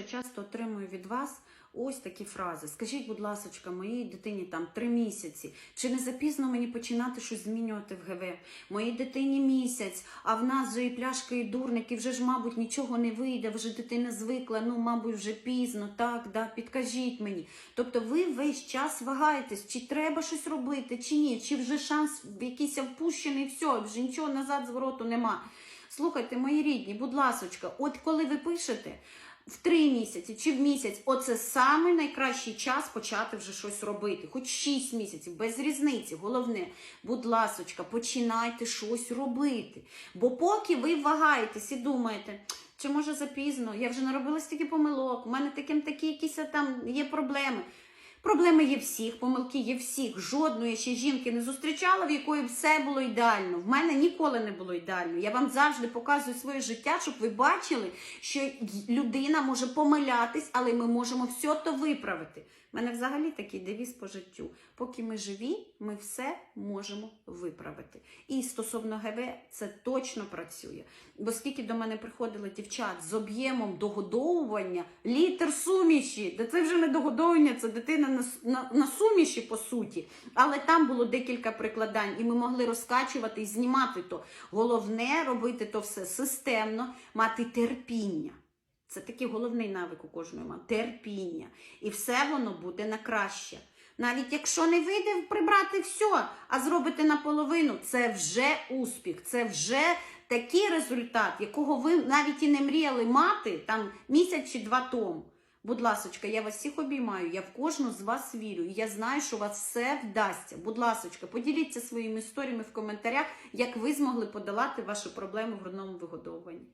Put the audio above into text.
часто отримую від вас ось такі фрази. Скажіть, будь ласка, моїй дитині там три місяці. Чи не запізно мені починати щось змінювати в ГВ? Моїй дитині місяць, а в нас вже і пляшки, і дурники, вже ж, мабуть, нічого не вийде, вже дитина звикла, ну, мабуть, вже пізно, так, да, підкажіть мені. Тобто ви весь час вагаєтесь, чи треба щось робити, чи ні, чи вже шанс якийсь впущений, все, вже нічого назад звороту нема. Слухайте, мої рідні, будь ласочка, от коли ви пишете в три місяці чи в місяць, оце саме найкращий час почати вже щось робити. Хоч шість місяців, без різниці. Головне, будь ласочка, починайте щось робити. Бо поки ви вагаєтесь і думаєте, чи може запізно, я вже наробила стільки помилок, у мене таким такі якісь там є проблеми. Проблеми є всіх, помилки є всіх. Жодної ще жінки не зустрічала, в якої все було ідеально. В мене ніколи не було ідеально. Я вам завжди показую своє життя, щоб ви бачили, що людина може помилятись, але ми можемо все то виправити. У мене взагалі такий девіз по життю. Поки ми живі, ми все можемо виправити. І стосовно ГВ, це точно працює. Бо скільки до мене приходили дівчат з об'ємом догодовування, літр суміші, де це вже не догодовування, це дитина на, на, на суміші, по суті. Але там було декілька прикладань, і ми могли розкачувати і знімати то. Головне робити то все системно, мати терпіння. Це такий головний навик у кожної мами терпіння. І все воно буде на краще. Навіть якщо не вийде прибрати все, а зробити наполовину, це вже успіх, це вже такий результат, якого ви навіть і не мріяли мати там місяць чи два тому. Будь ласочка, я вас всіх обіймаю, я в кожну з вас вірю, і я знаю, що у вас все вдасться. Будь ласочка, поділіться своїми історіями в коментарях, як ви змогли подолати ваші проблеми в грудному вигодовуванні.